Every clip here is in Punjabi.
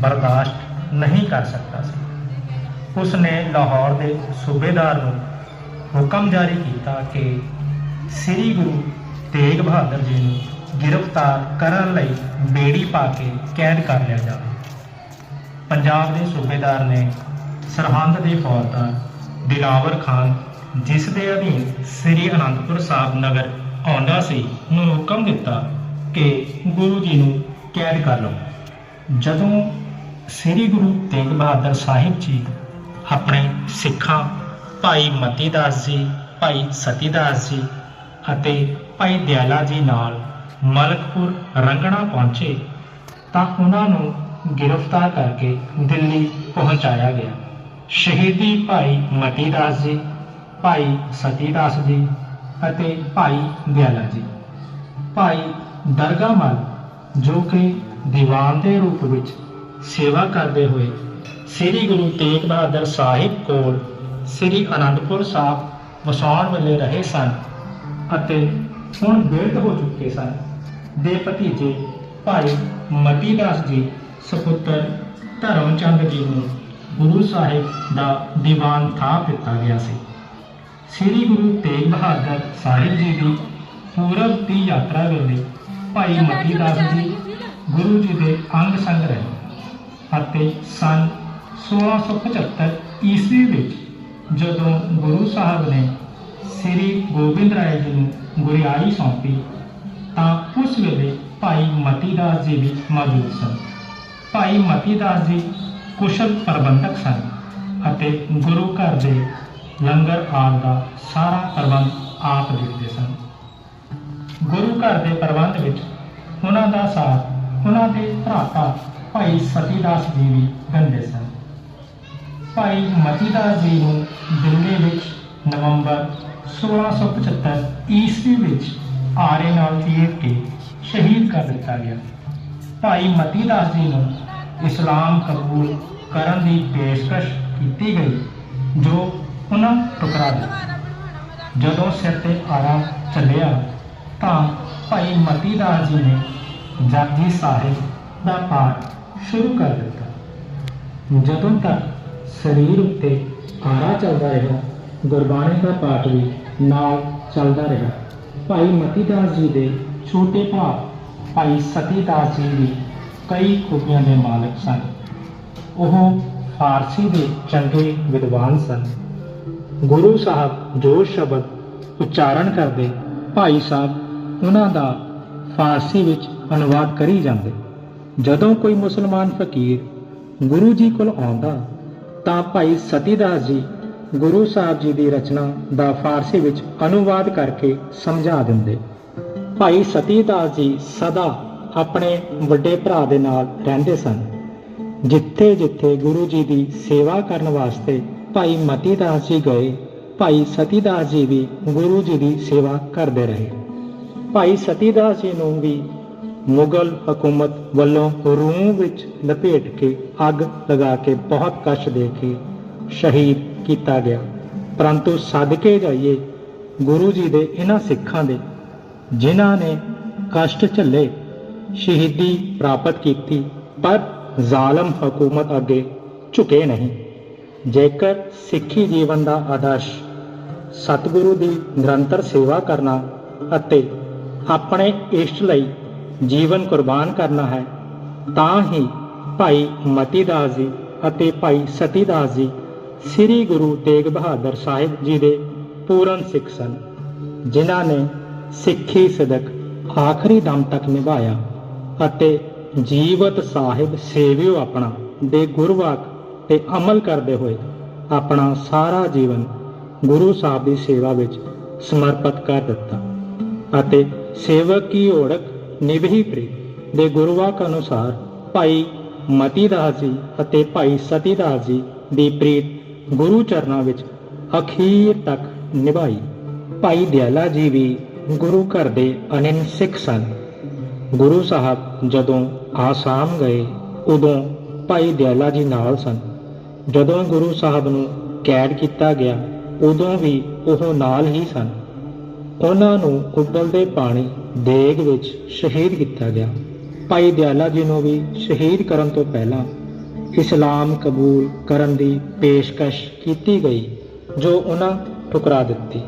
ਬਰਦਾਸ਼ਤ ਨਹੀਂ ਕਰ ਸਕਦਾ ਸੀ। ਉਸ ਨੇ ਲਾਹੌਰ ਦੇ ਸੂਬੇਦਾਰ ਨੂੰ ਹੁਕਮ ਜਾਰੀ ਕੀਤਾ ਕਿ ਸ੍ਰੀ ਗੁਰੂ ਤੇਗ ਬਹਾਦਰ ਜੀ ਨੂੰ ਗ੍ਰਿਫਤਾਰ ਕਰਨ ਲਈ ਬੇੜੀ ਪਾ ਕੇ ਕੈਦ ਕਰ ਲਿਆ ਜਾਵੇ। ਪੰਜਾਬ ਦੇ ਸੂਬੇਦਾਰ ਨੇ ਸਰਹੰਦ ਦੇ ਫੌਜਦਾਰ ਦਿਲਾਵਰ ਖਾਨ, ਜਿਸ ਦੇ ਅਧੀਨ ਸ੍ਰੀ ਅਨੰਦਪੁਰ ਸਾਹਿਬ ਨਗਰ ਆਉਂਦਾ ਸੀ, ਨੂੰ ਹੁਕਮ ਦਿੱਤਾ ਕਿ ਗੁਰੂ ਜੀ ਨੂੰ ਕੈਦ ਕਰ ਲਓ ਜਦੋਂ ਸ੍ਰੀ ਗੁਰੂ ਤੇਗ ਬਹਾਦਰ ਸਾਹਿਬ ਜੀ ਆਪਣੇ ਸਿੱਖਾਂ ਭਾਈ ਮਤੀ ਦਾਸ ਜੀ, ਭਾਈ ਸਤੀ ਦਾਸ ਜੀ ਅਤੇ ਭਾਈ ਦਿਆਲਾ ਜੀ ਨਾਲ ਮਲਕਪੁਰ ਰੰਗਣਾ ਪਹੁੰਚੇ ਤਾਂ ਉਹਨਾਂ ਨੂੰ ਗ੍ਰਿਫਤਾਰ ਕਰਕੇ ਦਿੱਲੀ ਪਹੁੰਚਾਇਆ ਗਿਆ। ਸ਼ਹੀਦੀ ਭਾਈ ਮਤੀ ਦਾਸ ਜੀ, ਭਾਈ ਸਤੀ ਦਾਸ ਜੀ ਅਤੇ ਭਾਈ ਦਿਆਲਾ ਜੀ। ਭਾਈ ਦਰਗਾਮਲ ਜੋ ਕਿ ਦੀਵਾਨ ਦੇ ਰੂਪ ਵਿੱਚ ਸੇਵਾ ਕਰਦੇ ਹੋਏ ਸ੍ਰੀ ਗੁਰੂ ਤੇਗ ਬਹਾਦਰ ਸਾਹਿਬ ਕੋਲ ਸ੍ਰੀ ਅਨੰਦਪੁਰ ਸਾਹਿਬ ਵਸਾਉਣ ਵੇਲੇ ਰਹੇ ਸਨ ਅਤੇ ਹੁਣ ਬਿਰਧ ਹੋ ਚੁੱਕੇ ਸਨ। ਦੇ ਭਤੀਜੇ ਭਾਈ ਮਤੀ ਦਾਸ ਜੀ, ਸੁਪੁੱਤਰ ਧਰਮਚੰਦ ਜੀ ਨੂੰ ਗੁਰੂ ਸਾਹਿਬ ਦਾ ਦੀਵਾਨ ਥਾਪ ਦਿੱਤਾ ਗਿਆ ਸੀ। ਸ੍ਰੀ ਗੁਰੂ ਤੇਗ ਬਹਾਦਰ ਸਾਹਿਬ ਜੀ ਦੀ ਪੂਰਬ ਦੀ ਯਾਤਰਾ ਵੇਲੇ ਭਾਈ ਮਤੀ ਦਾਸ ਜੀ ਗੁਰੂ ਜੀ ਦੇ ਅੰਗ ਸੰਗ ਰਹੇ। ਅਤੇ ਸਨ 1675 ਈਸਵੀ ਵਿੱਚ ਜਦੋਂ ਗੁਰੂ ਸਾਹਿਬ ਨੇ ਸ੍ਰੀ ਗੋਬਿੰਦ ਰਾਏ ਜੀ ਨੂੰ ਗੁਰਿਆਈ ਸੌਂਪੀ, ਤਾਂ ਉਸ ਵੇਲੇ ਭਾਈ ਮਤੀ ਦਾਸ ਜੀ ਵੀ ਮੌਜੂਦ ਸਨ। ਭਾਈ ਮਤੀ ਦਾਸ ਜੀ ਕੁਸ਼ਲ ਪ੍ਰਬੰਧਕ ਸਨ ਅਤੇ ਗੁਰੂ ਘਰ ਦੇ ਲੰਗਰ ਆਦਿ ਦਾ ਸਾਰਾ ਪ੍ਰਬੰਧ ਆਪ ਦੇਖਦੇ ਸਨ। ਗੁਰੂ ਘਰ ਦੇ ਪ੍ਰਬੰਧ ਵਿੱਚ ਉਹਨਾਂ ਦਾ ਸਾਥ, ਉਹਨਾਂ ਦੇ ਭਰਾਤਾ ਭਾਈ ਸਤੀਦਾਸ ਜੀ ਵੀ ਗੰਦੇ ਸਨ। ਭਾਈ ਮਤੀਦਾਸ ਜੀ ਨੂੰ ਦਿੱਲੀ ਵਿੱਚ ਨਵੰਬਰ 1675 ਈਸਵੀ ਵਿੱਚ ਆਰੇ ਨਾਲ ਤੀਰ ਕੇ ਸ਼ਹੀਦ ਕਰ ਦਿੱਤਾ ਗਿਆ। ਭਾਈ ਮਤੀਦਾਸ ਜੀ ਨੂੰ ਇਸਲਾਮ ਕਬੂਲ ਕਰਨ ਦੀ ਪੇਸ਼ਕਸ਼ ਕੀਤੀ ਗਈ, ਜੋ ਉਹਨਾਂ ਟੁਕਰਾ ਦਿੱਤਾ। ਜਦੋਂ ਸਿਰ ਤੇ ਆਰਾ ਚੱਲਿਆ, ਤਾਂ ਭਾਈ ਮਤੀਦਾਸ ਜੀ ਨੇ ਜਪਜੀ ਸਾਹਿਬ ਦਾ ਪਾਠ ਸ਼ੁਰੂ ਕਰ ਦਿੱਤਾ। ਜਦੋਂ ਤੱਕ ਸਰੀਰ ਉੱਤੇ ਆਰਾ ਚੱਲਦਾ ਰਿਹਾ, ਗੁਰਬਾਣੀ ਦਾ ਪਾਠ ਵੀ ਨਾਲ ਚੱਲਦਾ ਰਿਹਾ। ਭਾਈ ਮਤੀ ਦਾਸ ਜੀ ਦੇ ਛੋਟੇ ਭਰਾ ਭਾਈ ਸਤੀ ਦਾਸ ਜੀ ਵੀ ਕਈ ਖੂਬੀਆਂ ਦੇ ਮਾਲਕ ਸਨ। ਉਹ ਫਾਰਸੀ ਦੇ ਚੰਗੇ ਵਿਦਵਾਨ ਸਨ। ਗੁਰੂ ਸਾਹਿਬ ਜੋ ਸ਼ਬਦ ਉਚਾਰਨ ਕਰਦੇ ਭਾਈ ਸਾਹਿਬ, ਉਹਨਾਂ ਦਾ ਫਾਰਸੀ ਵਿੱਚ ਅਨੁਵਾਦ ਕਰੀ ਜਾਂਦੇ। ਜਦੋਂ ਕੋਈ ਮੁਸਲਮਾਨ ਫਕੀਰ ਗੁਰੂ ਜੀ ਕੋਲ ਆਉਂਦਾ, ਤਾਂ ਭਾਈ ਸਤੀਦਾਸ ਜੀ ਗੁਰੂ ਸਾਹਿਬ ਜੀ ਦੀ ਰਚਨਾ ਦਾ ਫਾਰਸੀ ਵਿੱਚ ਅਨੁਵਾਦ ਕਰਕੇ ਸਮਝਾ ਦਿੰਦੇ। ਭਾਈ ਸਤੀਦਾਸ ਜੀ ਸਦਾ ਆਪਣੇ ਵੱਡੇ ਭਰਾ ਦੇ ਨਾਲ ਰਹਿੰਦੇ ਸਨ। ਜਿੱਥੇ ਜਿੱਥੇ ਗੁਰੂ ਜੀ ਦੀ ਸੇਵਾ ਕਰਨ ਵਾਸਤੇ ਭਾਈ ਮਤੀਦਾਸ ਜੀ ਗਏ, ਭਾਈ ਸਤੀਦਾਸ ਜੀ ਵੀ ਗੁਰੂ ਜੀ ਦੀ ਸੇਵਾ ਕਰਦੇ ਰਹੇ। ਭਾਈ ਸਤੀਦਾਸ ਜੀ ਨੂੰ ਵੀ ਮੁਗਲ ਹਕੂਮਤ ਵੱਲੋਂ ਰੂਹ ਵਿੱਚ ਲਪੇਟ ਕੇ ਅੱਗ ਲਗਾ ਕੇ ਬਹੁਤ ਕਸ਼ਟ ਦੇ ਕੇ ਸ਼ਹੀਦ ਕੀਤਾ ਗਿਆ। ਪਰੰਤੂ ਸਦਕੇ ਜਾਈਏ ਗੁਰੂ ਜੀ ਦੇ ਇਹਨਾਂ ਸਿੱਖਾਂ ਦੇ, ਜਿਨ੍ਹਾਂ ਨੇ ਕਸ਼ਟ ਝੱਲੇ, ਸ਼ਹੀਦੀ ਪ੍ਰਾਪਤ ਕੀਤੀ, ਪਰ ਜ਼ਾਲਮ ਹਕੂਮਤ ਅੱਗੇ ਝੁਕੇ ਨਹੀਂ। ਜੇਕਰ ਸਿੱਖੀ ਜੀਵਨ ਦਾ ਆਦਰਸ਼ ਸਤਿਗੁਰੂ ਦੀ ਨਿਰੰਤਰ ਸੇਵਾ ਕਰਨਾ ਅਤੇ ਆਪਣੇ ਇਸ਼ਟ ਲਈ ਜੀਵਨ ਕੁਰਬਾਨ ਕਰਨਾ ਹੈ, ਤਾਂ ਹੀ ਭਾਈ ਮਤੀ ਦਾਸ ਜੀ ਅਤੇ ਭਾਈ ਸਤੀ ਦਾਸ ਜੀ ਸ੍ਰੀ ਗੁਰੂ ਤੇਗ ਬਹਾਦਰ ਸਾਹਿਬ ਜੀ ਦੇ ਪੂਰਨ ਸਿੱਖ ਸਨ, ਜਿਨ੍ਹਾਂ ਨੇ ਸਿੱਖੀ ਸਦਕ ਆਖਰੀ ਦਮ ਤੱਕ ਨਿਭਾਇਆ ਅਤੇ ਜੀਵਤ ਸਾਹਿਬ ਸੇਵਿਓ ਆਪਣਾ ਦੇ ਗੁਰਵਾਕ ਤੇ ਅਮਲ ਕਰਦੇ ਹੋਏ ਆਪਣਾ ਸਾਰਾ ਜੀਵਨ ਗੁਰੂ ਸਾਹਿਬ ਦੀ ਸੇਵਾ ਵਿੱਚ ਸਮਰਪਿਤ ਕਰ ਦਿੱਤਾ ਅਤੇ ਸੇਵਕ ਕੀ ਓੜਕ ਨਿਭੀ ਪ੍ਰੀਤ ਦੇ ਗੁਰਵਾਕ ਅਨੁਸਾਰ ਭਾਈ ਮਤੀ ਦਾਸ ਜੀ ਅਤੇ ਭਾਈ ਸਤੀ ਦਾਸ ਜੀ ਦੀ ਪ੍ਰੀਤ ਗੁਰੂ ਚਰਨਾਂ ਵਿੱਚ ਅਖੀਰ ਤੱਕ ਨਿਭਾਈ। ਭਾਈ ਦਿਆਲਾ ਜੀ ਵੀ ਗੁਰੂ ਘਰ ਦੇ ਅਨੰਨ ਸਿੱਖ ਸਨ। ਗੁਰੂ ਸਾਹਿਬ ਜਦੋਂ ਆਸਾਮ ਗਏ, ਉਦੋਂ ਭਾਈ ਦਿਆਲਾ ਜੀ ਨਾਲ ਸਨ। ਜਦੋਂ ਗੁਰੂ ਸਾਹਿਬ ਨੂੰ ਕੈਦ ਕੀਤਾ ਗਿਆ, ਉਦੋਂ ਵੀ ਉਹ ਨਾਲ ਹੀ ਸਨ। ਉਹਨਾਂ ਨੂੰ ਉਬਲਦੇ ਪਾਣੀ ਦੇਗ ਵਿੱਚ ਸ਼ਹੀਦ ਕੀਤਾ ਗਿਆ। ਭਾਈ ਦਿਆਲਾ ਜੀ ਨੂੰ ਵੀ ਸ਼ਹੀਦ ਕਰਨ ਤੋਂ ਪਹਿਲਾਂ ਇਸਲਾਮ ਕਬੂਲ ਕਰਨ ਦੀ ਪੇਸ਼ਕਸ਼ ਕੀਤੀ ਗਈ, ਜੋ ਉਹਨਾਂ ਠੁਕਰਾ ਦਿੱਤੀ।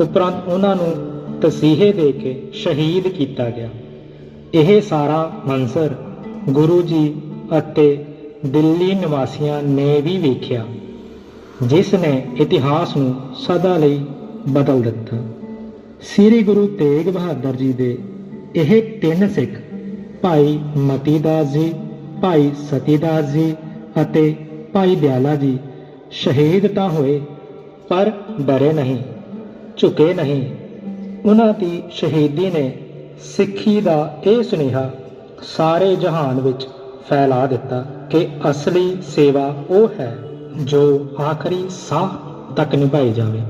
ਉਪਰੰਤ ਉਹਨਾਂ ਨੂੰ ਤਸੀਹੇ ਦੇ ਕੇ ਸ਼ਹੀਦ ਕੀਤਾ ਗਿਆ। ਇਹ ਸਾਰਾ ਮੰਜ਼ਰ ਗੁਰੂ ਜੀ ਅਤੇ ਦਿੱਲੀ ਨਿਵਾਸੀਆਂ ਨੇ ਵੀ ਵੇਖਿਆ, ਜਿਸ ਨੇ ਇਤਿਹਾਸ ਨੂੰ ਸਦਾ ਲਈ ਬਦਲ ਦਿੱਤਾ। ਸ੍ਰੀ ਗੁਰੂ ਤੇਗ ਬਹਾਦਰ ਜੀ ਦੇ ਇਹ ਤਿੰਨ ਸਿੱਖ, ਭਾਈ ਮਤੀਦਾਸ ਜੀ, ਭਾਈ ਸਤੀਦਾਸ ਜੀ ਅਤੇ ਭਾਈ ਦਿਆਲਾ ਜੀ ਸ਼ਹੀਦ ਤਾਂ ਹੋਏ, ਪਰ ਡਰੇ ਨਹੀਂ, ਝੁਕੇ ਨਹੀਂ। ਉਹਨਾਂ ਦੀ ਸ਼ਹੀਦੀ ਨੇ ਸਿੱਖੀ ਦਾ ਇਹ ਸੁਨੇਹਾ ਸਾਰੇ ਜਹਾਨ ਵਿੱਚ ਫੈਲਾ ਦਿੱਤਾ ਕਿ ਅਸਲੀ ਸੇਵਾ ਉਹ ਹੈ ਜੋ ਆਖਰੀ ਸਾਹ ਤੱਕ ਨਿਭਾਈ ਜਾਵੇ।